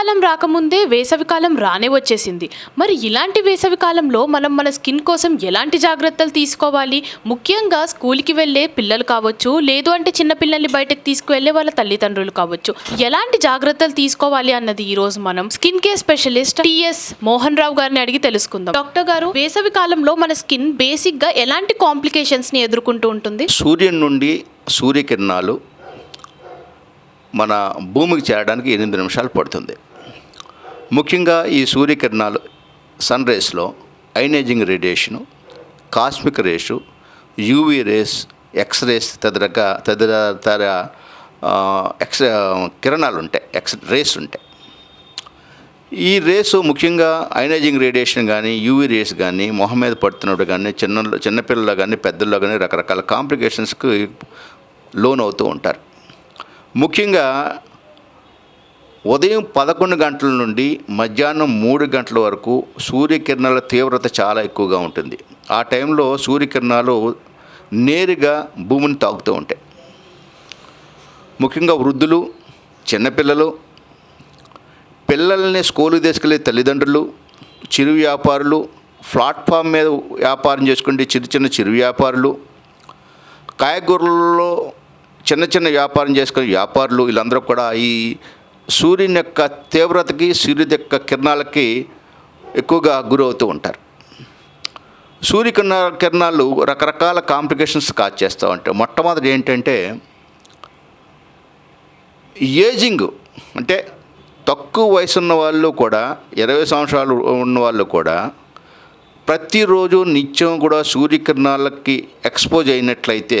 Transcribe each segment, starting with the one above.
కాలం రాకముందే వేసవికాలం రానే వచ్చేసింది. మరి ఇలాంటి వేసవికాలంలో మనం మన స్కిన్ కోసం ఎలాంటి జాగ్రత్తలు తీసుకోవాలి? ముఖ్యంగా స్కూల్కి వెళ్ళే పిల్లలు కావచ్చు లేదు అంటే చిన్నపిల్లల్ని బయటకు తీసుకువెళ్ళే వాళ్ళ తల్లిదండ్రులు కావచ్చు. ఎలాంటి జాగ్రత్తలు తీసుకోవాలి అన్నది ఈ రోజు మనం skin care specialist T S Mohan Rao గారిని అడిగి తెలుసుకుందాం. డాక్టర్ గారు వేసవి కాలంలో మన స్కిన్ బేసిక్గా ఎలాంటి కాంప్లికేషన్స్ని ఎదుర్కొంటూ ఉంటుంది? సూర్యుని నుండి సూర్యకిరణాలు మన భూమికి చేరడానికి ఎనిమిది నిమిషాలు పడుతుంది. ముఖ్యంగా ఈ సూర్యకిరణాలు సన్ రేస్లో ionizing radiation cosmic rays UV rays X rays తదిరక తదితర ఎక్స్ కిరణాలు ఉంటాయి ఎక్స్ రేస్ ఉంటాయి ఈ రేసు ముఖ్యంగా ఐనైజింగ్ రేడియేషన్ కానీ యూవీ రేస్ కానీ మొహం మీద పడుతున్నప్పుడు కానీ చిన్న చిన్నపిల్లలు కానీ పెద్దల్లో కానీ రకరకాల కాంప్లికేషన్స్కి లోన్ అవుతూ ఉంటారు. ముఖ్యంగా ఉదయం పదకొండు గంటల నుండి మధ్యాహ్నం మూడు గంటల వరకు సూర్యకిరణాల తీవ్రత చాలా ఎక్కువగా ఉంటుంది. ఆ టైంలో సూర్యకిరణాలు నేరుగా భూమిని తాకుతూ ఉంటాయి. ముఖ్యంగా వృద్ధులు చిన్నపిల్లలు పిల్లల్ని స్కూలుకి తీసుకెళ్ళే తల్లిదండ్రులు చిరు వ్యాపారులు ప్లాట్ఫామ్ మీద వ్యాపారం చేసుకుంటే చిన్న చిన్న చిరు వ్యాపారులు కాయగూరలలో చిన్న చిన్న వ్యాపారం చేసుకునే వ్యాపారులు వీళ్ళందరూ కూడా ఈ సూర్యుని యొక్క తీవ్రతకి సూర్యుడి యొక్క కిరణాలకి ఎక్కువగా గురవుతూ ఉంటారు. సూర్యకిరణ కిరణాలు రకరకాల కాంప్లికేషన్స్ కాజ్ చేస్తూ ఉంటాయి. మొట్టమొదటి ఏంటంటే ఏజింగ్ అంటే తక్కువ వయసు ఉన్న వాళ్ళు కూడా ఇరవై సంవత్సరాలు ఉన్న వాళ్ళు కూడా ప్రతిరోజు నిత్యం కూడా సూర్యకిరణాలకి ఎక్స్పోజ్ అయినట్లయితే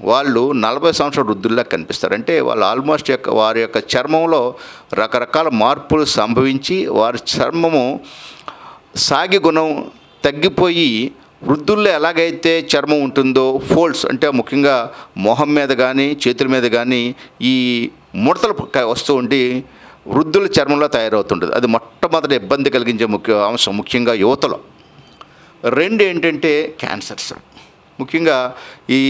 వాళ్ళు నలభై సంవత్సరాల వృద్ధుల్లా కనిపిస్తారు. అంటే వాళ్ళు ఆల్మోస్ట్ యొక్క వారి యొక్క చర్మంలో రకరకాల మార్పులు సంభవించి వారి చర్మము సాగి గుణం తగ్గిపోయి వృద్ధుల్లో ఎలాగైతే చర్మం ఉంటుందో ఫోల్డ్స్ అంటే ముఖ్యంగా మొహం మీద కానీ చేతుల మీద కానీ ఈ ముడతలు వస్తూ ఉండి వృద్ధుల చర్మంలో తయారవుతుంటుంది. అది మొట్టమొదటి ఇబ్బంది కలిగించే ముఖ్య అంశం ముఖ్యంగా యువతలో. రెండు ఏంటంటే క్యాన్సర్స్. ముఖ్యంగా ఈ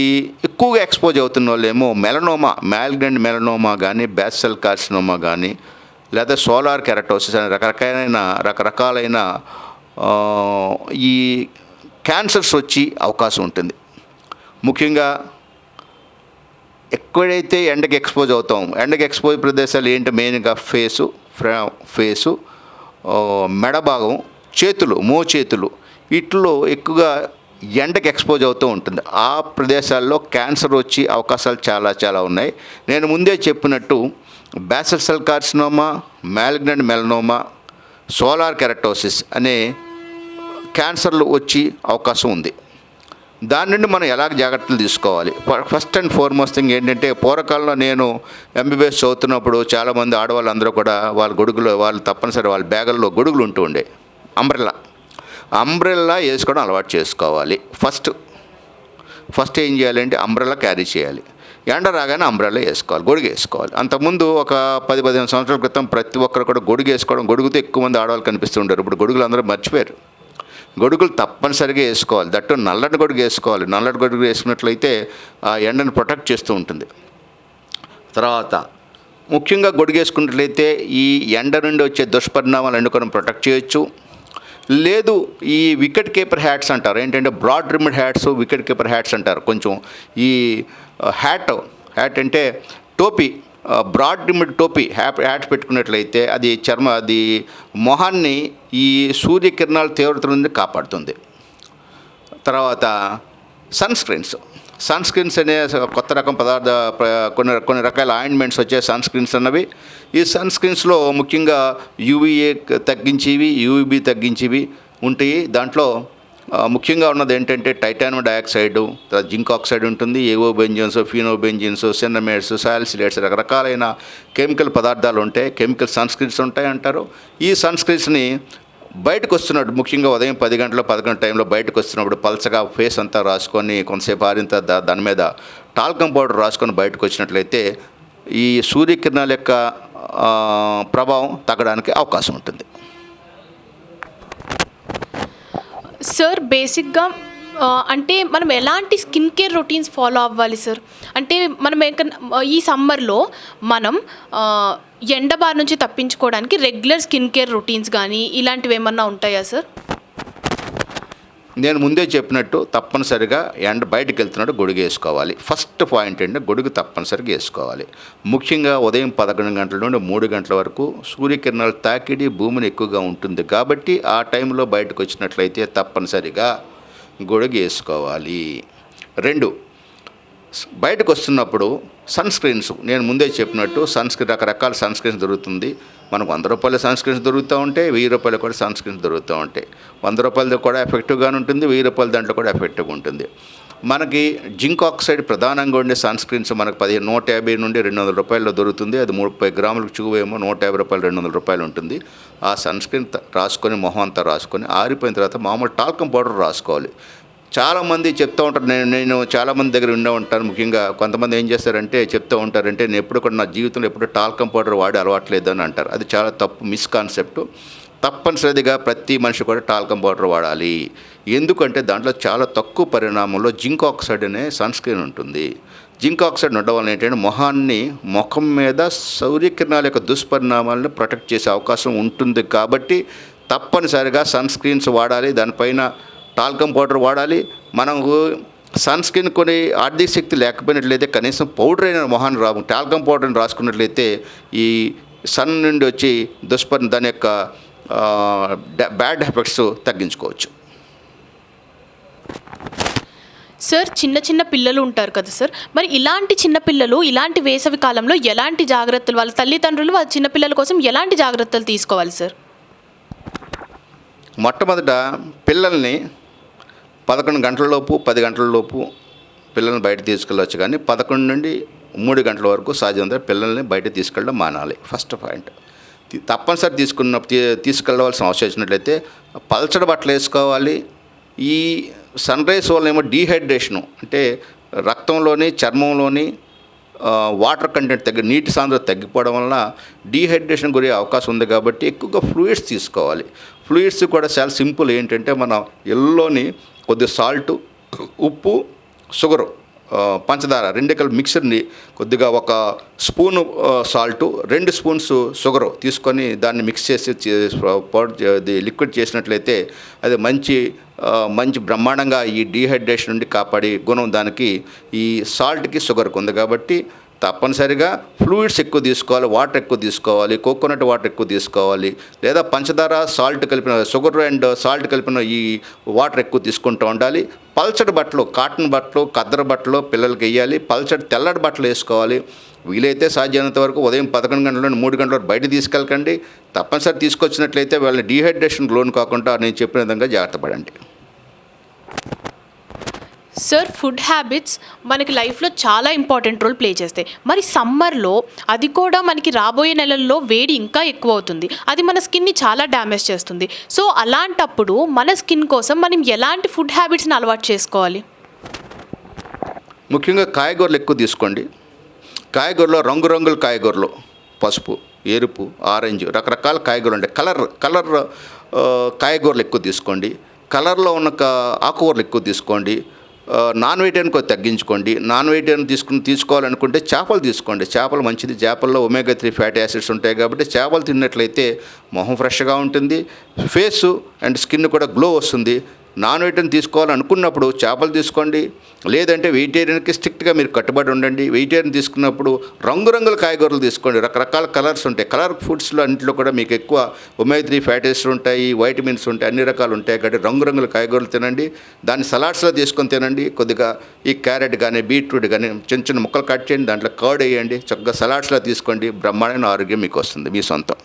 ఎక్కువగా ఎక్స్పోజ్ అవుతున్న వాళ్ళేమో మెలనోమా మ్యాల్గ్రెండ్ మెలనోమా కానీ బ్యాసల్ కార్సినోమా కానీ లేదా సోలార్ కెరటోసిస్ అనే రకరకాలైన రకరకాలైన ఈ క్యాన్సర్స్ వచ్చి అవకాశం ఉంటుంది. ముఖ్యంగా ఎక్కడైతే ఎండకి ఎక్స్పోజ్ అవుతాం ఎండకి ఎక్స్పోజ్ ప్రదేశాలు ఏంటి? మెయిన్గా ఫేసు ఫేసు మెడ భాగం చేతులు మో చేతులు వీటిలో ఎక్కువగా ఎండకి ఎక్స్పోజ్ అవుతూ ఉంటుంది. ఆ ప్రదేశాల్లో క్యాన్సర్ వచ్చి అవకాశాలు చాలా చాలా ఉన్నాయి. నేను ముందే చెప్పినట్టు basal cell carcinoma malignant melanoma solar keratosis అనే క్యాన్సర్లు వచ్చి అవకాశం ఉంది. దాని నుండి మనం ఎలా జాగ్రత్తలు తీసుకోవాలి? ఫస్ట్ అండ్ ఫార్మోస్ట్ థింగ్ ఏంటంటే పూర్వకాలంలో నేను ఎంబీబీఎస్ చదువుతున్నప్పుడు చాలామంది ఆడవాళ్ళందరూ కూడా వాళ్ళ గొడుగులు వాళ్ళు తప్పనిసరి వాళ్ళ బ్యాగుల్లో గొడుగులు ఉంటూ ఉండే అంబ్రెల్లా. అంబ్రెల్లా వేసుకోవడం అలవాటు చేసుకోవాలి. ఫస్ట్ ఫస్ట్ ఏం చేయాలంటే అంబ్రెల్లా క్యారీ చేయాలి. ఎండ రాగానే అంబ్రెల్లా వేసుకోవాలి గొడుగు వేసుకోవాలి. అంతకుముందు ఒక పది పదిహేను సంవత్సరాల క్రితం ప్రతి ఒక్కరు కూడా గొడుగు వేసుకోవడం గొడుగుతో ఎక్కువ మంది ఆడవాళ్ళు కనిపిస్తుంటారు. ఇప్పుడు గొడుగులు అందరూ మర్చిపోయారు. గొడుగులు తప్పనిసరిగా వేసుకోవాలి. దట్టు నల్లటి గొడుగు వేసుకోవాలి. నల్లటి గొడుగు వేసుకున్నట్లయితే ఆ ఎండను ప్రొటెక్ట్ చేస్తూ ఉంటుంది. తర్వాత ముఖ్యంగా గొడుగు వేసుకున్నట్లయితే ఈ ఎండ నుండి వచ్చే దుష్పరిణామాలు ఎన్నుకొని ప్రొటెక్ట్ చేయొచ్చు? లేదు ఈ వికెట్ కీపర్ హ్యాట్స్ అంటారు. ఏంటంటే broad rimmed hats wicket keeper hats అంటారు. కొంచెం ఈ హ్యాట్ హ్యాట్ అంటే టోపీ బ్రాడ్ రిమిడ్ టోపీ హ్యాప్ హ్యాట్ పెట్టుకున్నట్లయితే అది చర్మ అది మొహాన్ని ఈ సూర్యకిరణాల తీవ్రత నుండి కాపాడుతుంది. తర్వాత సన్ స్క్రీన్స్. సన్ స్క్రీన్స్ అనే కొత్త రకం పదార్థ కొన్ని కొన్ని రకాల ఆయింట్మెంట్స్ వచ్చే సన్ స్క్రీన్స్ అన్నవి. ఈ సన్ స్క్రీన్స్లో ముఖ్యంగా యూవీఏ తగ్గించేవి యూవీబీ తగ్గించేవి ఉంటాయి. దాంట్లో ముఖ్యంగా ఉన్నది ఏంటంటే టైటానియం డయాక్సైడ్ జింక్ ఆక్సైడ్ ఉంటుంది ఏవో బెంజిన్స్ ఫీనో బెంజిన్స్ సిన్నమేట్స్ సాల్సిలేట్స్ రకరకాలైన కెమికల్ పదార్థాలు ఉంటాయి. కెమికల్ సన్ స్క్రీన్స్ ఉంటాయి అంటారు ఈ సన్ స్క్రీన్స్ని బయటకు వస్తున్నాడు ముఖ్యంగా ఉదయం పది గంటల పదకొండు టైంలో బయటకు వస్తున్నప్పుడు పలచగా ఫేస్ అంతా రాసుకొని కొంతసేపు ఆరిన తర్వాత దాని మీద టాల్కం పౌడర్ రాసుకొని బయటకు వచ్చినట్లయితే ఈ సూర్యకిరణాల యొక్క ప్రభావం తగ్గడానికి అవకాశం ఉంటుంది. సార్ బేసిక్గా అంటే మనం ఎలాంటి స్కిన్ కేర్ రొటీన్స్ ఫాలో అవ్వాలి సార్ అంటే మనం ఈ సమ్మర్లో మనం ఎండబార్ ఎండ బారి నుంచి తప్పించుకోవడానికి రెగ్యులర్ స్కిన్ కేర్ రొటీన్స్ కానీ ఇలాంటివి ఏమన్నా ఉంటాయా సార్ నేను ముందే చెప్పినట్టు తప్పనిసరిగా ఎండ బయటకు వెళ్తున్నట్టు గొడుగు వేసుకోవాలి. ఫస్ట్ పాయింట్ అంటే గొడుగు తప్పనిసరిగా వేసుకోవాలి. ముఖ్యంగా ఉదయం పదకొండు గంటల నుండి మూడు గంటల వరకు సూర్యకిరణాలు తాకిడి భూమిని ఎక్కువగా ఉంటుంది కాబట్టి ఆ టైంలో బయటకు వచ్చినట్లయితే తప్పనిసరిగా గొడుగేసుకోవాలి. రెండు బయటకు వస్తున్నప్పుడు సన్ స్క్రీన్స్ నేను ముందే చెప్పినట్టు సన్ స్క్రీన్ రకరకాల సన్ స్క్రీన్స్ దొరుకుతుంది. మనకు వంద రూపాయల సన్ స్క్రీన్స్ దొరుకుతూ ఉంటాయి వెయ్యి రూపాయలు కూడా సన్ స్క్రీన్స్ దొరుకుతూ ఉంటాయి వంద రూపాయలది కూడా ఎఫెక్టివ్గానే ఉంటుంది వెయ్యి రూపాయల దాంట్లో కూడా ఎఫెక్టివ్గా ఉంటుంది. మనకి జింక్ ఆక్సైడ్ ప్రధానంగా ఉండే సన్ స్క్రీన్స్ మనకు పదిహేను నూట యాభై నుండి రెండు వందల రూపాయల్లో దొరుకుతుంది. అది ముప్పై గ్రాములకు చూవేమో నూట యాభై రూపాయలు రెండు వందల రూపాయలు ఉంటుంది. ఆ సన్ స్క్రీన్ రాసుకొని మొహం అంతా రాసుకొని ఆరిపోయిన తర్వాత మామూలు టాల్కం పౌడర్ రాసుకోవాలి. చాలామంది చెప్తూ ఉంటారు నేను నేను చాలామంది దగ్గర ఉండే ఉంటాను. ముఖ్యంగా కొంతమంది ఏం చేస్తారంటే చెప్తూ ఉంటారంటే నేను ఎప్పుడు కూడా నా జీవితంలో ఎప్పుడు టాల్కం పౌడర్ వాడి అలవాట్లేదు అని అంటారు. అది చాలా తప్పు మిస్కాన్సెప్ట్ తప్పనిసరిగా ప్రతి మనిషి కూడా టాల్కం పౌడర్ వాడాలి. ఎందుకంటే దాంట్లో చాలా తక్కువ పరిణామంలో జింక్ ఆక్సైడ్ అనే సన్ స్క్రీన్ ఉంటుంది. జింక్ ఆక్సైడ్ ఉండడం వల్ల ఏంటంటే మొహాన్ని ముఖం మీద సౌర్యకిరణాల యొక్క దుష్పరిణామాలను ప్రొటెక్ట్ చేసే అవకాశం ఉంటుంది కాబట్టి తప్పనిసరిగా సన్ స్క్రీన్స్ వాడాలి. దానిపైన టాల్కమ్ పౌడర్ వాడాలి. మనకు సన్ స్క్రీన్ కొన్ని ఆర్థిక శక్తి లేకపోయినట్లయితే కనీసం పౌడర్ అయిన మొహాన్ని రా టాల్కమ్ పౌడర్ని రాసుకున్నట్లయితే ఈ సన్ నుండి వచ్చి దుష్పరి దాని యొక్క బ్యాడ్ ఎఫెక్ట్స్ తగ్గించుకోవచ్చు. సార్ చిన్న చిన్న పిల్లలు ఉంటారు కదా సార్. మరి ఇలాంటి చిన్న పిల్లలు ఇలాంటి వేసవి కాలంలో ఎలాంటి జాగ్రత్తలు వాళ్ళ తల్లిదండ్రులు వాళ్ళ చిన్న పిల్లల కోసం ఎలాంటి జాగ్రత్తలు తీసుకోవాలి సార్? మొట్టమొదట పిల్లల్ని పదకొండు గంటల లోపు పది గంటల లోపు పిల్లల్ని బయట తీసుకెళ్ళవచ్చు కానీ పదకొండు నుండి మూడు గంటల వరకు సాధ్యమంతా పిల్లల్ని బయట తీసుకెళ్ళడం మానాలి. First point. తప్పనిసరి తీసుకున్న తీసుకెళ్ళవలసిన అవసరం వచ్చినట్లయితే పల్చడి బట్టలు వేసుకోవాలి. ఈ సన్ రైస్ వల్ల ఏమో డీహైడ్రేషను అంటే రక్తంలోని చర్మంలోని వాటర్ కంటెంట్ తగ్గి నీటి సాంద్రత తగ్గిపోవడం వలన డీహైడ్రేషన్ గురే అవకాశం ఉంది కాబట్టి ఎక్కువగా ఫ్లూయిడ్స్ తీసుకోవాలి. ఫ్లూయిడ్స్ కూడా చాలా సింపుల్ ఏంటంటే మన ఎల్లోని కొద్ది సాల్ట్ ఉప్పు షుగరు పంచదార రెండు కలిపి మిక్సర్ని కొద్దిగా ఒక స్పూను సాల్ట్ రెండు స్పూన్స్ షుగరు తీసుకొని దాన్ని మిక్స్ చేసి పౌడర్ అది లిక్విడ్ చేసినట్లయితే అది మంచి మంచి బ్రహ్మాండంగా ఈ డీహైడ్రేషన్ నుండి కాపాడే గుణం దానికి ఈ సాల్ట్కి షుగర్కి ఉంది. కాబట్టి తప్పనిసరిగా ఫ్లూయిడ్స్ ఎక్కువ తీసుకోవాలి వాటర్ ఎక్కువ తీసుకోవాలి కోకోనట్ వాటర్ ఎక్కువ తీసుకోవాలి లేదా పంచదార సాల్ట్ కలిపిన షుగర్ అండ్ సాల్ట్ కలిపిన ఈ వాటర్ ఎక్కువ తీసుకుంటూ ఉండాలి. పల్చడి బట్టలు కాటన్ బట్టలు కద్దర బట్టలు పిల్లలకి వేయాలి. పల్చడి తెల్లటి బట్టలు వేసుకోవాలి. వీలైతే సాధ్యమైనంత వరకు ఉదయం పదకొండు గంటల నుండి మూడు గంటల వరకు బయట తీసుకెళ్ళకండి. తప్పనిసరి తీసుకొచ్చినట్లయితే వాళ్ళని డీహైడ్రేషన్ లోన్ కాకుండా నేను చెప్పిన విధంగా జాగ్రత్త పడండి. సార్ ఫుడ్ హ్యాబిట్స్ మనకి లైఫ్లో చాలా ఇంపార్టెంట్ రోల్ ప్లే చేస్తాయి. మరి సమ్మర్లో అది కూడా మనకి రాబోయే నెలల్లో వేడి ఇంకా ఎక్కువ అవుతుంది. అది మన స్కిన్ని చాలా డ్యామేజ్ చేస్తుంది. సో అలాంటప్పుడు మన స్కిన్ కోసం మనం ఎలాంటి ఫుడ్ హ్యాబిట్స్ని అలవాటు చేసుకోవాలి? ముఖ్యంగా కాయగూరలు ఎక్కువ తీసుకోండి. కాయగూరలో రంగురంగుల కాయగూరలు పసుపు ఎరుపు ఆరెంజ్ రకరకాల కాయగూరలు ఉంటాయి. కలర్ కలర్ కాయగూరలు ఎక్కువ తీసుకోండి. కలర్లో ఉన్న కా- ఆకుకూరలు ఎక్కువ తీసుకోండి. నాన్ వెజిటేరియన్ కొద్ది తగ్గించుకోండి. నాన్ వెజిటేరియన్ తీసుకుని తీసుకోవాలనుకుంటే చేపలు తీసుకోండి. చేపలు మంచిది. చేపల్లో ఒమేగా త్రీ ఫ్యాటీ యాసిడ్స్ ఉంటాయి కాబట్టి చేపలు తిన్నట్లయితే మొహం ఫ్రెష్గా ఉంటుంది. ఫేసు అండ్ స్కిన్ కూడా గ్లో వస్తుంది. నాన్ వెజిటేరియన్ తీసుకోవాలనుకున్నప్పుడు చేపలు తీసుకోండి. లేదంటే వెజిటేరియన్కి స్ట్రిక్ట్గా మీరు కట్టుబడి ఉండండి. వెజిటేరియన్ తీసుకున్నప్పుడు రంగురంగుల కాయగూరలు తీసుకోండి. రకరకాల కలర్స్ ఉంటాయి. కలర్ ఫుడ్స్లో అన్నింటిలో కూడా మీకు ఎక్కువ ఒమేగా త్రీ ఫ్యాటీస్ ఉంటాయి వైటమిన్స్ ఉంటాయి అన్ని రకాలు ఉంటాయి. కాబట్టి రంగురంగుల కాయగూరలు తినండి. దాన్ని సలాడ్స్లో తీసుకొని తినండి. కొద్దిగా ఈ క్యారెట్ కానీ బీట్రూట్ కానీ చిన్న చిన్న ముక్కలు కట్ చేయండి. దాంట్లో కర్డ్ వేయండి. చక్కగా సలాడ్స్లో తీసుకోండి. బ్రహ్మాండమైన ఆరోగ్యం మీకు వస్తుంది. మీ సొంతం.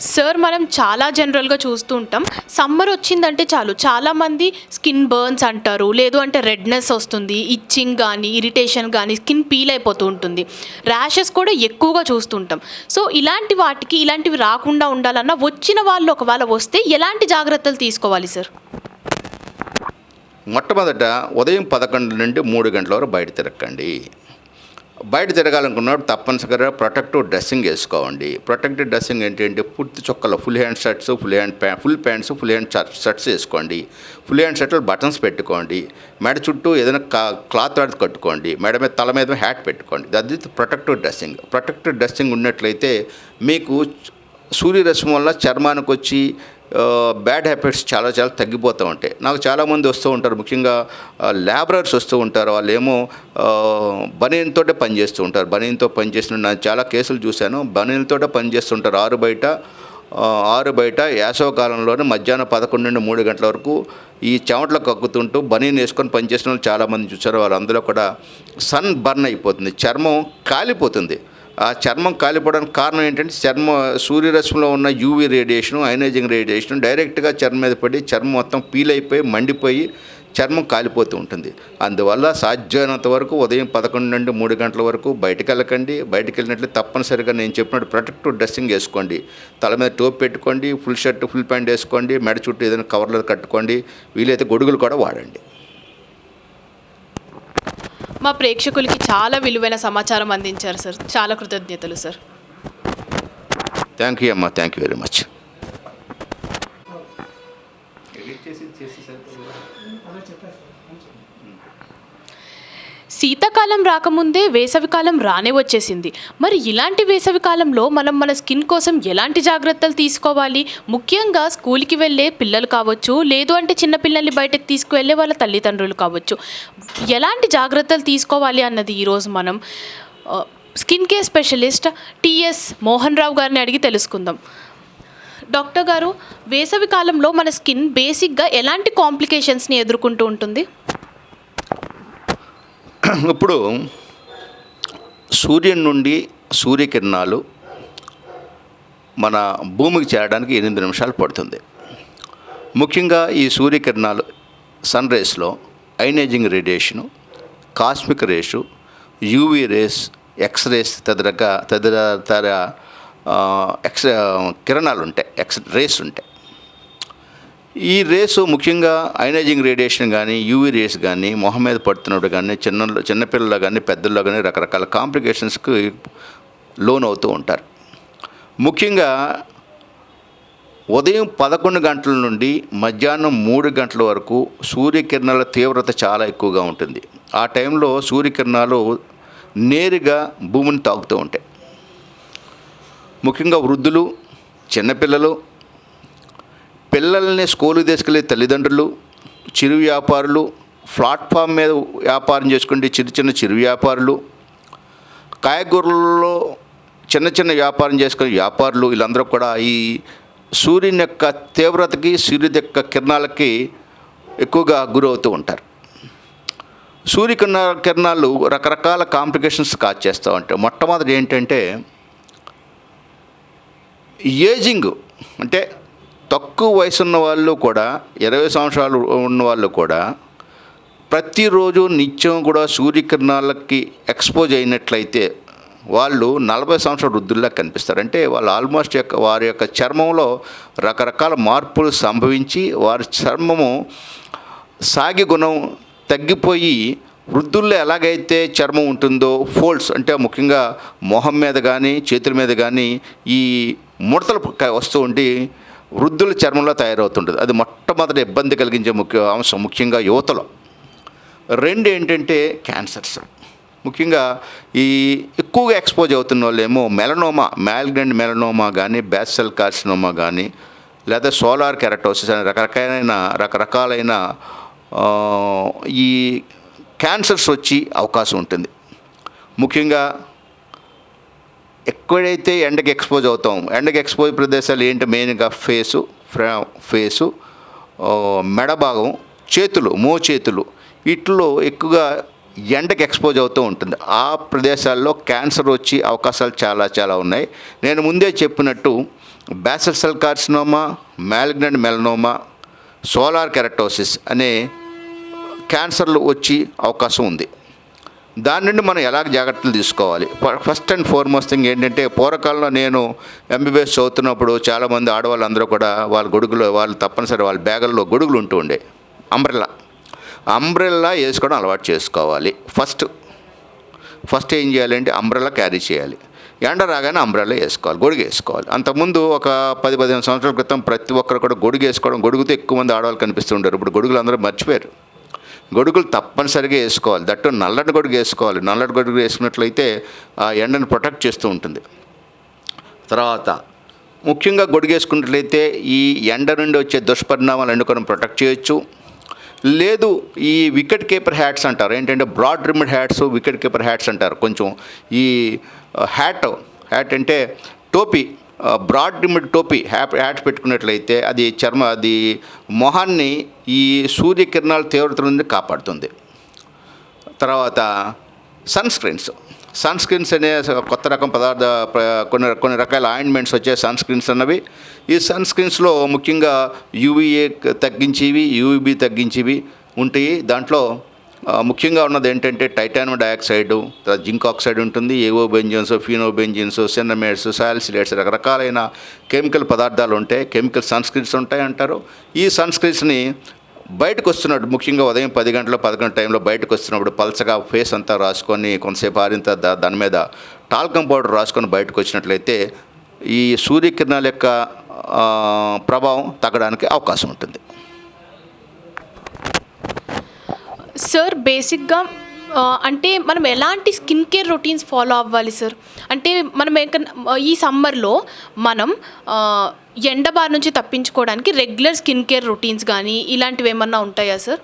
సార్ మనం చాలా జనరల్గా చూస్తూ ఉంటాం. సమ్మర్ వచ్చిందంటే చాలు. చాలామంది స్కిన్ బర్న్స్ అంటారు. లేదు అంటే రెడ్నెస్ వస్తుంది. ఇచ్చింగ్ కానీ ఇరిటేషన్ కానీ స్కిన్ పీల్ అయిపోతూ ఉంటుంది. ర్యాషెస్ కూడా ఎక్కువగా చూస్తుంటాం సో ఇలాంటి వాటికి ఇలాంటివి రాకుండా ఉండాలన్నా వచ్చిన వాళ్ళు ఒకవేళ వస్తే ఎలాంటి జాగ్రత్తలు తీసుకోవాలి సార్ మొట్టమొదట ఉదయం పదకొండు నుండి మూడు గంటల వరకు బయట తిరగండి బయట తిరగాలనుకున్నప్పుడు తప్పనిసరిగా ప్రొటెక్టివ్ డ్రెస్సింగ్ వేసుకోండి ప్రొటెక్టివ్ డ్రెస్సింగ్ ఏంటంటే పూర్తి చొక్కలు full hand shirts full hand ప్యా full pants full hand shirts వేసుకోండి. ఫుల్ హ్యాండ్ షర్ట్లు బటన్స్ పెట్టుకోండి. మెడ చుట్టూ ఏదైనా కా క్లాత్ వాడి కట్టుకోండి. మెడ మీద తల మీద హ్యాట్ పెట్టుకోండి. అది ప్రొటెక్టివ్ డ్రెస్సింగ్. ప్రొటెక్టివ్ డ్రెస్సింగ్ ఉన్నట్లయితే మీకు సూర్యరశ్మి వల్ల చర్మానికి వచ్చి బ్యాడ్ హ్యాబిట్స్ చాలా చాలా తగ్గిపోతూ ఉంటాయి. నాకు చాలామంది వస్తూ ఉంటారు. ముఖ్యంగా లేబరర్స్ వస్తూ ఉంటారు. వాళ్ళు ఏమో బనీన్తోటే పనిచేస్తూ ఉంటారు. బనీన్తో పనిచేసిన నేను చాలా కేసులు చూశాను. బనీన్తో పనిచేస్తుంటారు ఆరు బయట ఆరు బయట వేసవ కాలంలోనే మధ్యాహ్నం పదకొండు నుండి మూడు గంటల వరకు ఈ చెమటలు కక్కుతుంటూ బనీన్ వేసుకొని పనిచేసిన వాళ్ళు చాలామంది చూశారు. వాళ్ళందరూ కూడా సన్ బర్న్ అయిపోతుంది. చర్మం కాలిపోతుంది. ఆ చర్మం కాలిపోవడానికి కారణం ఏంటంటే చర్మ సూర్యరశ్మిలో ఉన్న యూవీ రేడియేషన్ అయనైజింగ్ రేడియేషన్ డైరెక్ట్గా చర్మం మీద పడి చర్మం మొత్తం పీల్ అయిపోయి మండిపోయి చర్మం కాలిపోతూ ఉంటుంది. అందువల్ల సాధ్యమైనంత వరకు ఉదయం పదకొండు నుండి మూడు గంటల వరకు బయటకు వెళ్ళకండి. బయటకు వెళ్ళినట్లు తప్పనిసరిగా నేను చెప్పినట్టు ప్రొటెక్టివ్ డ్రెస్సింగ్ వేసుకోండి. తల మీద టోప్ పెట్టుకోండి ఫుల్ షర్ట్ ఫుల్ ప్యాంట్ వేసుకోండి మెడ చుట్టూ ఏదైనా కవర్లు కట్టుకోండి వీలైతే గొడుగులు కూడా వాడండి. మా ప్రేక్షకులకి చాలా విలువైన సమాచారం అందించారు సార్. చాలా కృతజ్ఞతలు సార్. థ్యాంక్ యూ అమ్మా. థ్యాంక్ యూ వెరీ మచ్ శీతాకాలం రాకముందే వేసవికాలం రానే వచ్చేసింది. మరి ఇలాంటి వేసవికాలంలో మనం మన స్కిన్ కోసం ఎలాంటి జాగ్రత్తలు తీసుకోవాలి? ముఖ్యంగా స్కూల్కి వెళ్ళే పిల్లలు కావచ్చు లేదు అంటే చిన్నపిల్లల్ని బయటకు తీసుకువెళ్ళే వాళ్ళ తల్లిదండ్రులు కావచ్చు. ఎలాంటి జాగ్రత్తలు తీసుకోవాలి అన్నది ఈరోజు మనం skin care specialist T S Mohan Rao గారిని అడిగి తెలుసుకుందాం. డాక్టర్ గారు వేసవి కాలంలో మన స్కిన్ బేసిక్గా ఎలాంటి కాంప్లికేషన్స్ని ఎదుర్కొంటూ ఉంటుంది? ఇప్పుడు సూర్యుని నుండి సూర్యకిరణాలు మన భూమికి చేరడానికి ఎనిమిది నిమిషాలు పడుతుంది. ముఖ్యంగా ఈ సూర్యకిరణాలు సన్ రేస్లో ionizing radiation cosmic rays UV rays X rays తదిరక తదితర ఎక్స్ కిరణాలు ఉంటాయి ఎక్స్ రేస్ ఉంటాయి. ఈ రేసు ముఖ్యంగా ఐనైజింగ్ రేడియేషన్ కానీ యూవీ రేస్ కానీ మొహం మీద పడుతున్నప్పుడు కానీ చిన్న చిన్నపిల్లలు కానీ పెద్దల్లో కానీ రకరకాల కాంప్లికేషన్స్కి లోన్ అవుతూ ఉంటారు. ముఖ్యంగా ఉదయం పదకొండు గంటల నుండి మధ్యాహ్నం మూడు గంటల వరకు సూర్యకిరణాల తీవ్రత చాలా ఎక్కువగా ఉంటుంది. ఆ టైంలో సూర్యకిరణాలు నేరుగా భూమిని తాకుతూ ఉంటాయి. ముఖ్యంగా వృద్ధులు చిన్నపిల్లలు పిల్లల్ని స్కూల్కి తీసుకెళ్ళే తల్లిదండ్రులు చిరు వ్యాపారులు ప్లాట్ఫామ్ మీద వ్యాపారం చేసుకుంటే చిన్న చిన్న చిరు వ్యాపారులు కాయగూరలలో చిన్న చిన్న వ్యాపారం చేసుకునే వ్యాపారులు వీళ్ళందరూ కూడా ఈ సూర్యుని యొక్క తీవ్రతకి సూర్యుడి యొక్క కిరణాలకి ఎక్కువగా గురవుతూ ఉంటారు. సూర్యకిరణ కిరణాలు రకరకాల కాంప్లికేషన్స్ కాజ్ చేస్తూ ఉంటాయి. మొట్టమొదటి ఏంటంటే ఏజింగ్ అంటే తక్కువ వయసు ఉన్న వాళ్ళు కూడా ఇరవై సంవత్సరాలు ఉన్న వాళ్ళు కూడా ప్రతిరోజు నిత్యం కూడా సూర్యకిరణాలకి ఎక్స్పోజ్ అయినట్లయితే వాళ్ళు నలభై సంవత్సరాల వృద్ధుల్లా కనిపిస్తారు. అంటే వాళ్ళు ఆల్మోస్ట్ యొక్క వారి యొక్క చర్మంలో రకరకాల మార్పులు సంభవించి వారి చర్మము సాగి గుణం తగ్గిపోయి వృద్ధుల్లో ఎలాగైతే చర్మం ఉంటుందో ఫోల్డ్స్ అంటే ముఖ్యంగా మొహం మీద కానీ చేతుల మీద కానీ ఈ ముడతలు వస్తూ ఉండి వృద్ధుల చర్మంలో తయారవుతుంటుంది. అది మొట్టమొదటి ఇబ్బంది కలిగించే ముఖ్య అంశం ముఖ్యంగా యువతలో. రెండు ఏంటంటే క్యాన్సర్స్. ముఖ్యంగా ఈ ఎక్కువగా ఎక్స్పోజ్ అవుతున్న వాళ్ళేమో మెలనోమా మ్యాల్గ్రెండ్ మెలనోమా కానీ బ్యాసల్ కార్సినోమా కానీ లేదా సోలార్ కెరటోసిస్ అనే రకరకాలైన రకరకాలైన ఈ క్యాన్సర్స్ వచ్చే అవకాశం ఉంటుంది. ముఖ్యంగా ఎక్కడైతే ఎండకి ఎక్స్పోజ్ అవుతాం ఎండకి ఎక్స్పోజ్ ప్రదేశాలు ఏంటి? మెయిన్గా ఫేసు ఫ్రా ఫేసు మెడ భాగం చేతులు మోచేతులు వీటిలో ఎక్కువగా ఎండకి ఎక్స్పోజ్ అవుతూ ఉంటుంది. ఆ ప్రదేశాల్లో క్యాన్సర్ వచ్చే అవకాశాలు చాలా చాలా ఉన్నాయి. నేను ముందే చెప్పినట్టు basal cell carcinoma malignant melanoma solar keratosis అనే క్యాన్సర్లు వచ్చి అవకాశం ఉంది. దాని నుండి మనం ఎలా జాగ్రత్తలు తీసుకోవాలి? ఫ- ఫస్ట్ అండ్ ఫార్మోస్ట్ థింగ్ ఏంటంటే పూర్వకాలంలో నేను ఎంబీబీఎస్ చదువుతున్నప్పుడు చాలామంది ఆడవాళ్ళందరూ కూడా వాళ్ళ గొడుగులో వాళ్ళు తప్పనిసరి వాళ్ళ బ్యాగుల్లో గొడుగులు ఉంటూ ఉండే. అంబ్రెల్లా అంబ్రెల్లా వేసుకోవడం అలవాటు చేసుకోవాలి. ఫస్ట్ ఫస్ట్ ఏం చేయాలంటే అంబ్రెల్లా క్యారీ చేయాలి. ఎండ రాగానే అంబ్రెల్లా వేసుకోవాలి గొడుగు వేసుకోవాలి. అంతకుముందు ఒక పది పదిహేను సంవత్సరాల క్రితం ప్రతి ఒక్కరు కూడా గొడుగు వేసుకోవడం గొడుగుతో ఎక్కువ మంది ఆడవాళ్ళు కనిపిస్తుంటారు ఇప్పుడు గొడుగులు అందరూ మర్చిపోయారు. గొడుగులు తప్పనిసరిగా వేసుకోవాలి. దట్టు నల్లటి గొడుగు వేసుకోవాలి. నల్లటి గొడుగు వేసుకున్నట్లయితే ఆ ఎండను ప్రొటెక్ట్ చేస్తూ ఉంటుంది. తర్వాత ముఖ్యంగా గొడుగేసుకున్నట్లయితే ఈ ఎండ నుండి వచ్చే దుష్పరిణామాలు మనం ప్రొటెక్ట్ చేయొచ్చు. లేదు ఈ వికెట్ కీపర్ హ్యాట్స్ అంటారు. ఏంటంటే broad rimmed hats wicket keeper hats అంటారు. కొంచెం ఈ హ్యాట్ హ్యాట్ అంటే టోపీ. బ్రాడ్ రిమ్డ్ టోపీ హ్యాప్ హ్యాట్ పెట్టుకున్నట్లయితే అది చర్మ అది మొహాన్ని ఈ సూర్యకిరణాల తీవ్రత నుండి కాపాడుతుంది. తర్వాత సన్ స్క్రీన్స్ సన్ స్క్రీన్స్ అనే కొత్త రకం పదార్థ కొన్ని కొన్ని రకాల ఆయింట్మెంట్స్ వచ్చే సన్ స్క్రీన్స్ అన్నవి. ఈ సన్ స్క్రీన్స్లో ముఖ్యంగా యూవీఏ తగ్గించేవి యూవీబీ తగ్గించేవి ఉంటాయి. దాంట్లో ముఖ్యంగా ఉన్నది ఏంటంటే టైటానియం డయాక్సైడ్ తర్వాత జింక్ ఆక్సైడ్ ఉంటుంది ఏవో బెంజిన్స్ ఫినోబెంజిన్స్ సిన్నమేట్స్ సాలిసిలేట్స్ రకరకాలైన కెమికల్ పదార్థాలు ఉంటాయి కెమికల్ సన్స్క్రీన్స్ ఉంటాయి అంటారు. ఈ సన్స్క్రీన్స్ని బయటకు వస్తున్నాడు ముఖ్యంగా ఉదయం పది గంటల పదకొండు టైంలో బయటకు వస్తున్నప్పుడు పలచగా ఫేస్ అంతా రాసుకొని కొంతసేపు ఆరిన తర్వాత దాని మీద టాల్కం పౌడర్ రాసుకొని బయటకు వచ్చినట్లయితే ఈ సూర్యకిరణాల యొక్క ప్రభావం తగ్గడానికి అవకాశం ఉంటుంది. సార్ బేసిక్గా అంటే మనం ఎలాంటి స్కిన్ కేర్ రొటీన్స్ ఫాలో అవ్వాలి సార్ అంటే మనం ఈ సమ్మర్లో మనం ఎండ బారి నుంచి తప్పించుకోవడానికి రెగ్యులర్ స్కిన్ కేర్ రొటీన్స్ కానీ ఇలాంటివి ఏమన్నా ఉంటాయా సార్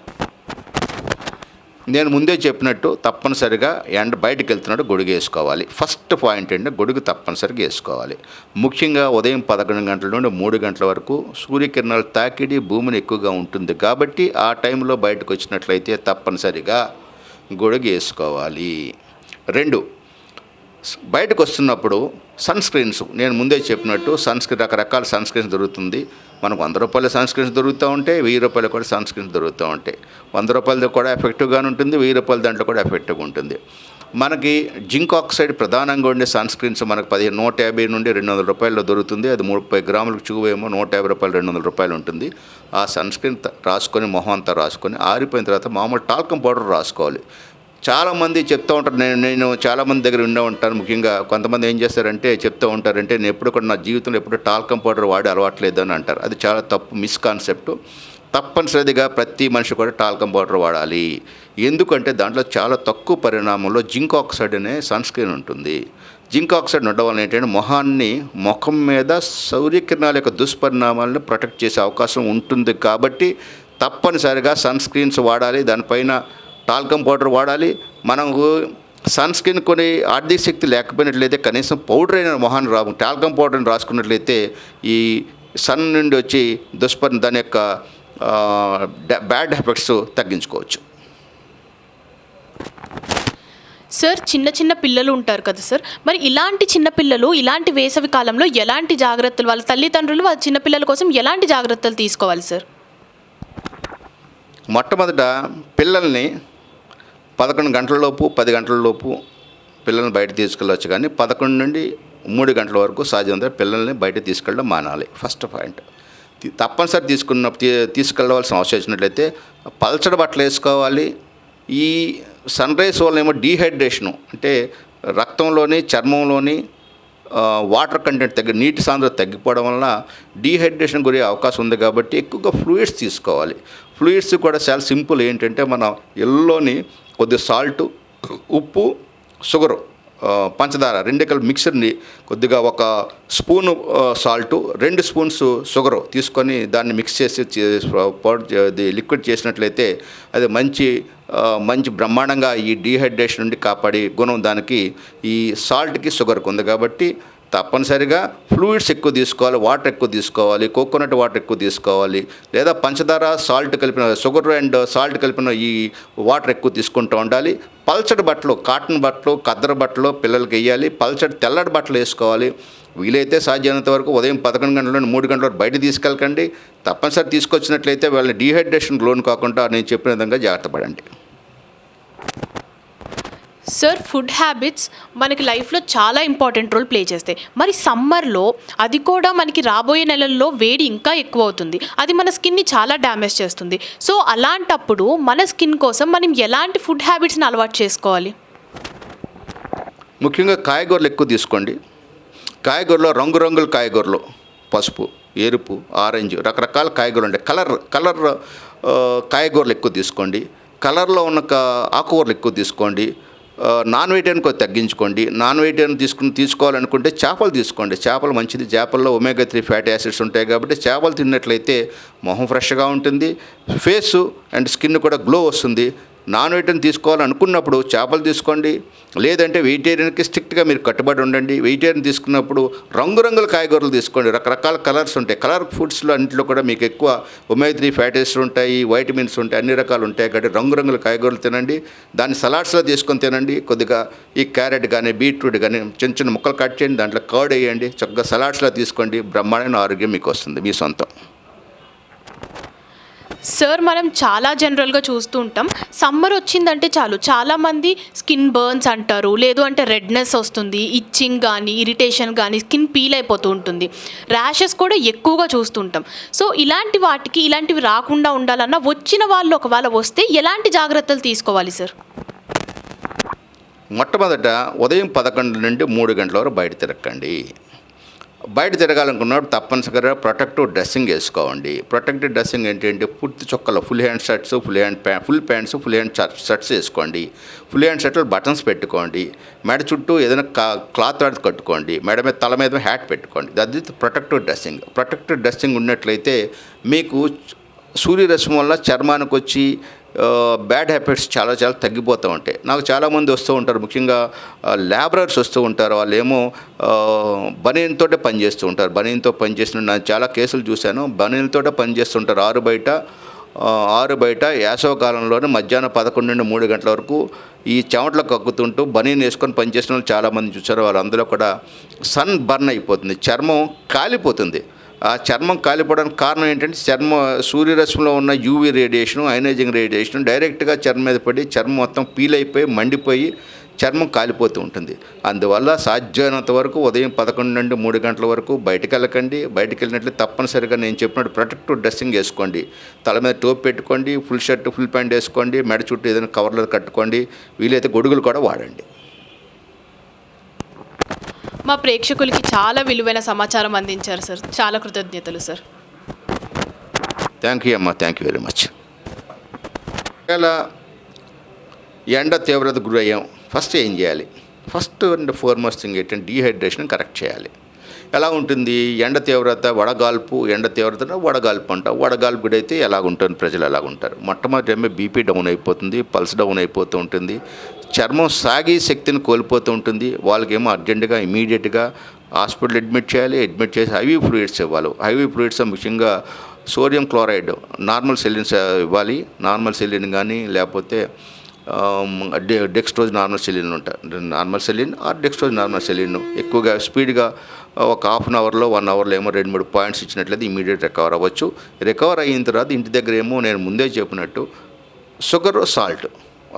నేను ముందే చెప్పినట్టు తప్పనిసరిగా ఎండ బయటకు వెళ్తున్నాడు గొడుగు వేసుకోవాలి. ఫస్ట్ పాయింట్ ఏంటంటే గొడుగు తప్పనిసరిగా వేసుకోవాలి. ముఖ్యంగా ఉదయం పదకొండు గంటల నుండి మూడు గంటల వరకు సూర్యకిరణాలు తాకిడి భూమిని ఎక్కువగా ఉంటుంది. కాబట్టి ఆ టైంలో బయటకు వచ్చినట్లయితే తప్పనిసరిగా గొడుగు వేసుకోవాలి. రెండు బయటకు వస్తున్నప్పుడు సన్ స్క్రీన్స్ నేను ముందే చెప్పినట్టు సన్ స్క్రీన్ రకరకాల సన్ స్క్రీన్స్ దొరుకుతుంది. మనకు వంద రూపాయల సన్ స్క్రీన్స్ దొరుకుతూ ఉంటాయి వెయ్యి రూపాయలు కూడా సన్ స్క్రీన్స్ దొరుకుతూ ఉంటాయి వంద రూపాయలది కూడా ఎఫెక్టివ్గానే ఉంటుంది వెయ్యి రూపాయల దాంట్లో కూడా ఎఫెక్టివ్గా ఉంటుంది. మనకి జింక్ ఆక్సైడ్ ప్రధానంగా ఉండే సన్ స్క్రీన్స్ మనకు పదిహేను నూట యాభై నుండి రెండు వందల రూపాయల్లో దొరుకుతుంది. అది ముప్పై గ్రాములకు చూవేమో నూట యాభై రూపాయలు రెండు వందల రూపాయలు ఉంటుంది. ఆ సన్ స్క్రీన్ రాసుకొని మొహం అంతా రాసుకొని ఆరిపోయిన తర్వాత మామూలు టాల్కం పౌడర్ రాసుకోవాలి. చాలామంది చెప్తూ ఉంటారు. నేను నేను చాలామంది దగ్గర ఉండే ఉంటాను. ముఖ్యంగా కొంతమంది ఏం చేస్తారంటే చెప్తూ ఉంటారంటే నేను ఎప్పుడు కూడా నా జీవితంలో ఎప్పుడు టాల్కం పౌడర్ వాడి అలవాట్లేదు అని అంటారు. అది చాలా తప్పు మిస్కాన్సెప్ట్ తప్పనిసరిగా ప్రతి మనిషి కూడా టాల్కం పౌడర్ వాడాలి. ఎందుకంటే దాంట్లో చాలా తక్కువ పరిణామంలో జింక్ ఆక్సైడ్ అనే సన్ స్క్రీన్ ఉంటుంది. జింక్ ఆక్సైడ్ ఉండడం వల్ల ఏంటంటే మొహాన్ని ముఖం మీద సౌర్యకిరణాల యొక్క దుష్పరిణామాలను ప్రొటెక్ట్ చేసే అవకాశం ఉంటుంది. కాబట్టి తప్పనిసరిగా సన్ స్క్రీన్స్ వాడాలి. దానిపైన టాల్కం పౌడర్ వాడాలి. మనకు సన్ స్క్రీన్ కొని ఆర్థిక శక్తి లేకపోయినట్లయితే కనీసం పౌడర్ అయిన మొహాన్ని రా టాల్కం పౌడర్ని రాసుకున్నట్లయితే ఈ సన్ నుండి వచ్చి దుష్పరి దాని యొక్క బ్యాడ్ ఎఫెక్ట్స్ తగ్గించుకోవచ్చు. సార్ చిన్న చిన్న పిల్లలు ఉంటారు కదా సార్ మరి ఇలాంటి చిన్న పిల్లలు ఇలాంటి వేసవి కాలంలో ఎలాంటి జాగ్రత్తలు వాళ్ళ తల్లిదండ్రులు వాళ్ళ చిన్న పిల్లల కోసం ఎలాంటి జాగ్రత్తలు తీసుకోవాలి సార్ మొట్టమొదట పిల్లల్ని పదకొండు గంటలలోపు పది గంటలలోపు పిల్లల్ని బయట తీసుకెళ్ళవచ్చు కానీ పదకొండు నుండి మూడు గంటల వరకు సహజంగా పిల్లల్ని బయట తీసుకెళ్ళడం మానాలి. ఫస్ట్ పాయింట్ తప్పనిసరి తీసుకున్న తీ- తీసుకెళ్ళవలసిన అవసరం వచ్చినట్లయితే పల్చడి బట్టలు వేసుకోవాలి. ఈ సన్ రైజ్ వల్ల ఏమో డీహైడ్రేషను అంటే రక్తంలోని చర్మంలోని వాటర్ కంటెంట్ తగ్గి నీటి సాంద్రత తగ్గిపోవడం వలన డీహైడ్రేషన్ గురే అవకాశం ఉంది కాబట్టి ఎక్కువగా ఫ్లూయిడ్స్ తీసుకోవాలి. ఫ్లూయిడ్స్ కూడా చాలా సింపుల్ ఏంటంటే మన ఎల్లోని కొద్ది సాల్ట్ ఉప్పు షుగరు పంచదార రెండు కలిపి మిక్సర్ని కొద్దిగా ఒక స్పూను సాల్ట్ రెండు స్పూన్స్ షుగరు తీసుకొని దాన్ని మిక్స్ చేసి పౌడర్ అది లిక్విడ్ చేసినట్లయితే అది మంచి మంచి బ్రహ్మాండంగా ఈ డీహైడ్రేషన్ నుండి కాపాడే గుణం దానికి ఈ సాల్ట్కి షుగర్కి ఉంది. కాబట్టి తప్పనిసరిగా ఫ్లూయిడ్స్ ఎక్కువ తీసుకోవాలి వాటర్ ఎక్కువ తీసుకోవాలి కోకోనట్ వాటర్ ఎక్కువ తీసుకోవాలి లేదా పంచదార సాల్ట్ కలిపిన షుగర్ అండ్ సాల్ట్ కలిపిన ఈ వాటర్ ఎక్కువ తీసుకుంటూ ఉండాలి. పల్చడి బట్టలు కాటన్ బట్టలు కద్దర బట్టలు పిల్లలకి వేయాలి. పల్చడి తెల్లటి బట్టలు వేసుకోవాలి. వీలైతే సాధ్యమైనంత వరకు ఉదయం పదకొండు గంటల నుండి మూడు గంటల వరకు బయట తీసుకెళ్ళకండి. తప్పనిసరి తీసుకొచ్చినట్లయితే వాళ్ళని డీహైడ్రేషన్ లోన్ కాకుండా నేను చెప్పిన విధంగా జాగ్రత్త పడండి. సార్ ఫుడ్ హ్యాబిట్స్ మనకి లైఫ్లో చాలా ఇంపార్టెంట్ రోల్ ప్లే చేస్తాయి. మరి సమ్మర్లో అది కూడా మనకి రాబోయే నెలల్లో వేడి ఇంకా ఎక్కువ అవుతుంది. అది మన స్కిన్ని చాలా డ్యామేజ్ చేస్తుంది. సో అలాంటప్పుడు మన స్కిన్ కోసం మనం ఎలాంటి ఫుడ్ హ్యాబిట్స్ని అలవాటు చేసుకోవాలి? ముఖ్యంగా కాయగూరలు ఎక్కువ తీసుకోండి. కాయగూరలో రంగురంగుల కాయగూరలు పసుపు ఎరుపు ఆరెంజ్ రకరకాల కాయగూరలు ఉంటాయి. కలర్ కలర్ కాయగూరలు ఎక్కువ తీసుకోండి. కలర్లో ఉన్న కా ఆకుకూరలు ఎక్కువ తీసుకోండి. నాన్ వెజిటేరియన్ కొద్ది తగ్గించుకోండి. నాన్ వెజిటేరియన్ తీసుకుని తీసుకోవాలనుకుంటే చేపలు తీసుకోండి. చేపలు మంచిది. చేపల్లో ఒమేగా త్రీ ఫ్యాటీ యాసిడ్స్ ఉంటాయి కాబట్టి చేపలు తిన్నట్లయితే మొహం ఫ్రెష్గా ఉంటుంది. ఫేసు అండ్ స్కిన్ కూడా గ్లో వస్తుంది. నాన్ వెజిటేరియన్ తీసుకోవాలనుకున్నప్పుడు చేపలు తీసుకోండి. లేదంటే వెజిటేరియన్కి స్ట్రిక్ట్గా మీరు కట్టుబడి ఉండండి. వెజిటేరియన్ తీసుకున్నప్పుడు రంగురంగుల కాయగూరలు తీసుకోండి. రకరకాల కలర్స్ ఉంటాయి. కలర్ ఫుడ్స్లో అన్నింటిలో కూడా మీకు ఎక్కువ ఒమేగా త్రీ ఫ్యాటీస్ ఉంటాయి వైటమిన్స్ ఉంటాయి అన్ని రకాలు ఉంటాయి. కాబట్టి రంగురంగుల కాయగూరలు తినండి. దాన్ని సలాడ్స్లో తీసుకొని తినండి. కొద్దిగా ఈ క్యారెట్ కానీ బీట్రూట్ కానీ చిన్న చిన్న ముక్కలు కట్ చేయండి. దాంట్లో కర్డ్ వేయండి. చక్కగా సలాడ్స్లో తీసుకోండి. బ్రహ్మాండమైన ఆరోగ్యం మీకు వస్తుంది. మీ సొంతం. సార్ మనం చాలా జనరల్గా చూస్తూ ఉంటాం. సమ్మర్ వచ్చిందంటే చాలు. చాలామంది స్కిన్ బర్న్స్ అంటారు. లేదు అంటే రెడ్నెస్ వస్తుంది. ఇచ్చింగ్ కానీ ఇరిటేషన్ కానీ స్కిన్ పీల్ అయిపోతూ ఉంటుంది. ర్యాషెస్ కూడా ఎక్కువగా చూస్తుంటాం సో ఇలాంటి వాటికి ఇలాంటివి రాకుండా ఉండాలన్నా వచ్చిన వాళ్ళు ఒకవేళ వస్తే ఎలాంటి జాగ్రత్తలు తీసుకోవాలి సార్ మొట్టమొదట ఉదయం పదకొండు నుండి మూడు గంటల వరకు బయట తిరగండి బయట తిరగాలనుకున్నప్పుడు తప్పనిసరిగా ప్రొటెక్టివ్ డ్రెస్సింగ్ వేసుకోండి ప్రొటెక్టివ్ డ్రెస్సింగ్ ఏంటంటే పూర్తి చొక్కలు full hand shirts full hand ప్యా full pants full hand shirts వేసుకోండి. ఫుల్ హ్యాండ్ షర్ట్లు బటన్స్ పెట్టుకోండి. మెడ చుట్టూ ఏదైనా క్లాత్ వాడి కట్టుకోండి. మెడ మీద తల మీద హ్యాట్ పెట్టుకోండి. అది ప్రొటెక్టివ్ డ్రెస్సింగ్ ప్రొటెక్టివ్ డ్రెస్సింగ్ ఉన్నట్లయితే మీకు సూర్యరశ్మి వల్ల చర్మానికి వచ్చి బ్యాడ్ హ్యాబిట్స్ చాలా చాలా తగ్గిపోతూ ఉంటాయి. నాకు చాలామంది వస్తూ ఉంటారు. ముఖ్యంగా ల్యాబరర్స్ వస్తూ ఉంటారు. వాళ్ళు ఏమో బనీన్తో పనిచేస్తూ ఉంటారు. బనీన్తో పనిచేసిన నేను చాలా కేసులు చూశాను. బనీన్తో పనిచేస్తుంటారు ఆరు బయట ఆరు బయట వేసవ కాలంలోనే మధ్యాహ్నం పదకొండు నుండి మూడు గంటల వరకు ఈ చెమటలు కక్కుతుంటూ బనీన్ వేసుకొని పనిచేసిన వాళ్ళు చాలామంది చూసారు వాళ్ళు అందులో కూడా సన్ బర్న్ అయిపోతుంది. చర్మం కాలిపోతుంది. ఆ చర్మం కాలిపోవడానికి కారణం ఏంటంటే చర్మ సూర్యరశ్మిలో ఉన్న యూవీ రేడియేషన్ అయనైజింగ్ రేడియేషన్ డైరెక్ట్గా చర్మం మీద పడి చర్మం మొత్తం పీల్ అయిపోయి మండిపోయి చర్మం కాలిపోతూ ఉంటుంది. అందువల్ల సాధ్యమైనంత వరకు ఉదయం పదకొండు నుండి మూడు గంటల వరకు బయటకు వెళ్ళకండి బయటకు వెళ్ళినట్లు తప్పనిసరిగా నేను చెప్పినట్టు ప్రొటెక్టివ్ డ్రెస్సింగ్ వేసుకోండి. తల మీద టోప్ పెట్టుకోండి ఫుల్ షర్ట్ ఫుల్ ప్యాంట్ వేసుకోండి మెడ చుట్టూ ఏదైనా కవర్లు కట్టుకోండి వీలైతే గొడుగులు కూడా వాడండి. మా ప్రేక్షకులకి చాలా విలువైన సమాచారం అందించారు సార్. చాలా కృతజ్ఞతలు సార్. థ్యాంక్ యూ అమ్మా. Thank you very much. ఇలా ఎండ తీవ్రత గురయ్యాం ఫస్ట్ ఏం చేయాలి? ఫస్ట్ అండ్ ఫార్మోస్ట్ థింగ్ ఏంటంటే డీహైడ్రేషన్ కరెక్ట్ చేయాలి. ఎలా ఉంటుంది? ఎండ తీవ్రత వడగాల్పు ఎండ తీవ్రత వడగాల్పు అంటాం. వడగాల్పు అయితే ఎలాగుంటుంది? ప్రజలు ఎలాగుంటారు? మొట్టమొదటి ఏమో బీపీ డౌన్ అయిపోతుంది పల్స్ డౌన్ అయిపోతూ ఉంటుంది. చర్మం సాగి శక్తిని కోల్పోతూ ఉంటుంది. వాళ్ళకేమో అర్జెంటుగా ఇమీడియట్గా హాస్పిటల్ అడ్మిట్ చేయాలి అడ్మిట్ చేసి హైవీ ఫ్లూయిడ్స్ ఇవ్వాలి. హైవీ ఫ్లూయిడ్స్ ముఖ్యంగా సోడియం క్లోరైడ్ నార్మల్ సెలిన్స్ ఇవ్వాలి. నార్మల్ సెలిన్ కానీ లేకపోతే డెక్స్ట్రోజ్ నార్మల్ సెలిన్ ఉంటాయి normal saline or dextrose normal saline ఎక్కువగా స్పీడ్గా ఒక హాఫ్ అన్ అవర్లో వన్ అవర్లో ఏమో రెండు మూడు పాయింట్స్ ఇచ్చినట్లయితే ఇమీడియట్ రికవర్ అవ్వచ్చు. రికవర్ అయిన తర్వాత ఇంటి దగ్గర ఏమో నేను ముందే చెప్పినట్టు షుగర్ సాల్ట్.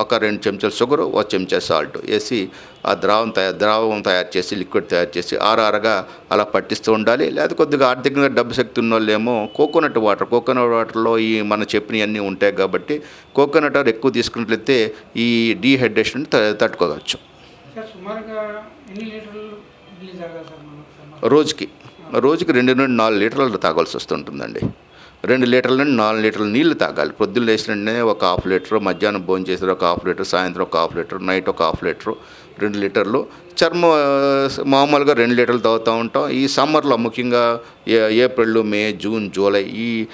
ఒక రెండు చెంచాలు షుగర్ ఒక చెంచా సాల్ట్ వేసి ఆ ద్రావం తయారు ద్రావం తయారు చేసి లిక్విడ్ తయారు చేసి ఆరారగా అలా పట్టిస్తూ ఉండాలి. లేదా కొద్దిగా ఆర్థికంగా డబ్బు శక్తి ఉన్న వాళ్ళు ఏమో కోకోనట్ వాటర్ కోకోనట్ వాటర్లో ఈ మనం చెప్పినవన్నీ ఉంటాయి కాబట్టి కోకోనట్ వాటర్ ఎక్కువ తీసుకున్నట్లయితే ఈ డీహైడ్రేషన్ తట్టుకోవచ్చు. రోజుకి రోజుకి రెండు నుండి నాలుగు లీటర్లు తాగాల్సి వస్తుంటుందండి. రెండు లీటర్ల నుండి నాలుగు లీటర్ల నీళ్ళు తాగాలి. పొద్దున్న లేచిన ఒక హాఫ్ లీటర్ మధ్యాహ్నం భోజనం చేసిన ఒక హాఫ్ లీటర్ సాయంత్రం ఒక హాఫ్ లీటర్ నైట్ ఒక హాఫ్ లీటర్ రెండు లీటర్లు. చర్మం మామూలుగా రెండు లీటర్లు తాగుతూ ఉంటాం. ఈ సమ్మర్లో ముఖ్యంగా ఏ- ఏప్రిల్ మే జూన్ జూలై ఈ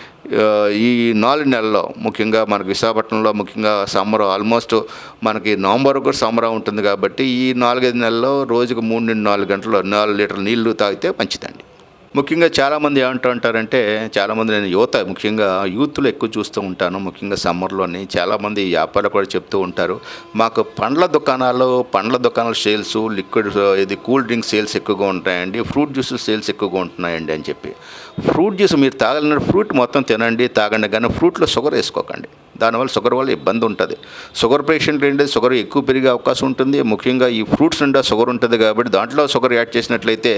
ఈ నాలుగు నెలల్లో ముఖ్యంగా మనకి విశాఖపట్నంలో ముఖ్యంగా సమ్మర్ ఆల్మోస్ట్ మనకి నవంబర్ కూడా సమ్మర్ ఉంటుంది కాబట్టి ఈ నాలుగైదు నెలల్లో రోజుకు మూడు నుండి నాలుగు గంటలు నాలుగు లీటర్ల నీళ్ళు తాగితే మంచిదండి. ముఖ్యంగా చాలామంది ఏమంటూ ఉంటారంటే చాలామంది నేను యువత ముఖ్యంగా యూత్లో ఎక్కువ చూస్తూ ఉంటాను ముఖ్యంగా సమ్మర్లోని చాలామంది వ్యాపారులు కూడా చెప్తూ ఉంటారు మాకు పండ్ల దుకాణాలు పండ్ల దుకాణాల సేల్స్ లిక్విడ్ ఇది కూల్ డ్రింక్ సేల్స్ ఎక్కువగా ఉంటాయండి ఫ్రూట్ జ్యూస్ సేల్స్ ఎక్కువగా ఉంటున్నాయండి అని చెప్పి. ఫ్రూట్ జ్యూస్ మీరు తాగాలన్న ఫ్రూట్ మొత్తం తినండి తాగండి కానీ ఫ్రూట్లో షుగర్ వేసుకోకండి. దానివల్ల షుగర్ వల్ల ఇబ్బంది ఉంటుంది. షుగర్ పేషెంట్ ఏంటంటే షుగర్ ఎక్కువ పెరిగే అవకాశం ఉంటుంది. ముఖ్యంగా ఈ ఫ్రూట్స్ నిండా షుగర్ ఉంటుంది కాబట్టి దాంట్లో షుగర్ యాడ్ చేసినట్లయితే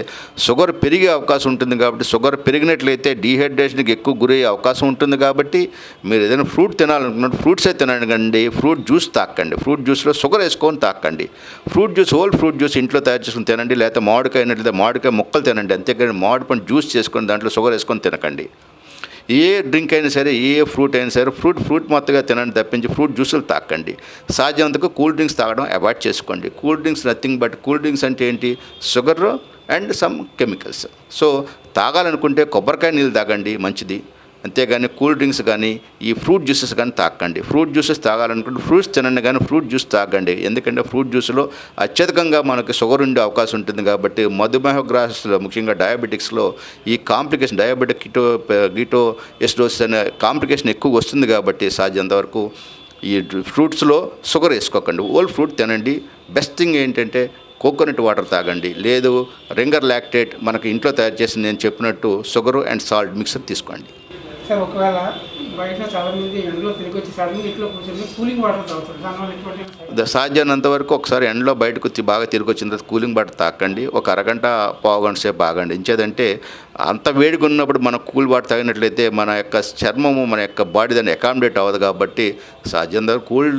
షుగర్ పెరిగే అవకాశం ఉంటుంది కాబట్టి షుగర్ పెరిగినట్లయితే డీహైడ్రేషన్కి ఎక్కువ గురయ్యే అవకాశం ఉంటుంది కాబట్టి మీరు ఏదైనా ఫ్రూట్ తినాలనుకున్నప్పుడు ఫ్రూట్సే తినండి ఫ్రూట్ జ్యూస్ తాకండి. ఫ్రూట్ జ్యూస్లో షుగర్ వేసుకొని తాకండి. Fruit juice whole fruit juice ఇంట్లో తయారు చేసుకుని తినండి. లేకపోతే మామిడికాయ అయినట్లయితే మామిడికాయ ముక్కలు తినండి. అంతేకాని మామిడి పండు జ్యూస్ చేసుకొని దాంట్లో షుగర్ వేసుకొని తినకండి. ఏ డ్రింక్ అయినా సరే ఏ ఫ్రూట్ అయినా సరే ఫ్రూట్ ఫ్రూట్ మొత్తగా తినండి తప్పించి ఫ్రూట్ జ్యూసులు తాకండి. సాధ్యమంతకు కూల్ డ్రింక్స్ తాగడం అవాయిడ్ చేసుకోండి. Cool drinks nothing but cool drinks అంటే ఏంటి? Sugar and some chemicals. So తాగాలనుకుంటే కొబ్బరికాయ నీళ్ళు తాగండి మంచిది. అంతేగాని కూల్ డ్రింక్స్ కానీ ఈ ఫ్రూట్ జ్యూసెస్ కానీ తాకండి. ఫ్రూట్ జ్యూసెస్ తాగాలనుకుంటే ఫ్రూట్స్ తినండి కానీ ఫ్రూట్ జ్యూస్ తాగండి. ఎందుకంటే ఫ్రూట్ జ్యూస్లో అత్యధికంగా మనకి షుగర్ ఉండే అవకాశం ఉంటుంది కాబట్టి మధుమేహ గ్రాసెస్లో ముఖ్యంగా డయాబెటిక్స్లో ఈ కాంప్లికేషన్ డయాబెటిక్ కిటో గిటో ఎస్డోసిస్ అనే కాంప్లికేషన్ ఎక్కువ వస్తుంది కాబట్టి సాధ్యంత వరకు ఈ ఫ్రూట్స్లో షుగర్ వేసుకోకండి. ఓల్ ఫ్రూట్ తినండి. బెస్ట్ థింగ్ ఏంటంటే కోకోనట్ వాటర్ తాగండి. లేదు రింగర్ లాక్టేట్ మనకి ఇంట్లో తయారు చేసి నేను చెప్పినట్టు షుగరు అండ్ సాల్ట్ మిక్సర్ తీసుకోండి. సార్ ఒకవేళ బయట ఎండలో తిరిగి వచ్చి సడన్గా ఇంట్లో కూర్చొని కూలింగ్ వాటర్ తాగుతారు. దానివల్ల ఎటువంటి సాధ్యమైనంత వరకు ఒకసారి ఎండలో బయటకు బాగా తిరిగి వచ్చిన తర్వాత కూలింగ్ వాటర్ తాకండి. ఒక అరగంట పావు గంట సేపు బాగండి. ఇంచేదంటే అంత వేడిగా ఉన్నప్పుడు మనం కూల్ వాటర్ తాగినట్లయితే మన యొక్క చర్మము మన యొక్క బాడీ దాన్ని అకామిడేట్ అవ్వదు కాబట్టి సాధ్యమైనంత cool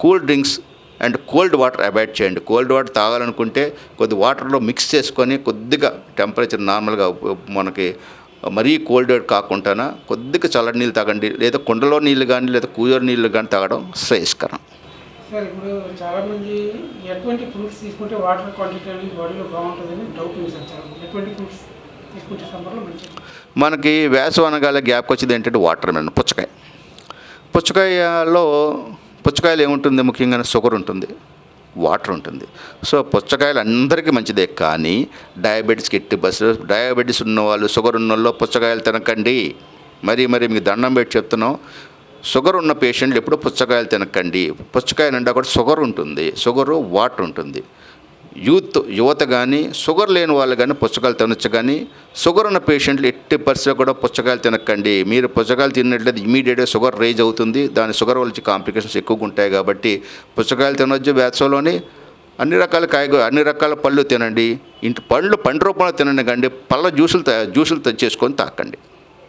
cool drinks and cold water avoid చేయండి. కోల్డ్ వాటర్ తాగాలనుకుంటే కొద్ది వాటర్లో మిక్స్ చేసుకొని కొద్దిగా టెంపరేచర్ నార్మల్గా మనకి మరీ కోల్డ్ కాకుండా కొద్దిగా చల్లటి నీళ్ళు తాగండి. లేదా కుండలో నీళ్ళు కానీ లేదా కూజర్ నీళ్ళు కానీ తాగడం శ్రేయస్కరం. సార్ ఇప్పుడు చాలా మంది ఎటువంటి ఫ్రూట్స్ తీసుకుంటే వాటర్ క్వాంటిటీ అనేది బాడీలో బాగుంటుందని డౌట్ ఉంది సార్ చాలా మంది. ఎటువంటి ఫ్రూట్స్ తీసుకుంటే సమ్మర్లో మంచిది? మనకి వేసవి అనగానే గ్యాప్కి వచ్చేది ఏంటంటే వాటర్ మెలన్ పుచ్చకాయ. పుచ్చకాయలో పుచ్చకాయలు ఏముంటుంది ముఖ్యంగా షుగర్ ఉంటుంది. వాటర్ ఉంటుంది. సో పుచ్చకాయలు అందరికీ మంచిదే కానీ డయాబెటీస్కి ఎట్టి బస్సు డయాబెటీస్ ఉన్న వాళ్ళు షుగర్ ఉన్న వాళ్ళు పుచ్చకాయలు తినకండి. మరి మరి మీకు దండం పెట్టి చెప్తున్నాం. షుగర్ ఉన్న పేషెంట్లు ఎప్పుడు పుచ్చకాయలు తినకండి. పుచ్చకాయ నిండా కూడా షుగర్ ఉంటుంది. షుగరు వాటర్ ఉంటుంది. యూత్ యువత కానీ షుగర్ లేని వాళ్ళు కానీ పుచ్చకాయలు తినొచ్చు కానీ షుగర్ ఉన్న పేషెంట్లు ఎట్టి పరిస్థితి కూడా పుచ్చకాయలు తినకండి. మీరు పుచ్చకాయలు తిన్నట్లయితే ఇమీడియట్గా షుగర్ రేజ్ అవుతుంది. దాని షుగర్ వల్ల కాంప్లికేషన్స్ ఎక్కువగా ఉంటాయి కాబట్టి పుచ్చకాయలు తినొచ్చు వేసవిలోని అన్ని రకాల కాయగూర అన్ని రకాల పళ్ళు తినండి. ఇంటి పండ్లు పండు రూపంలో తినండి కండి పళ్ళ జ్యూసులు జ్యూసులు చేసుకొని తాకండి.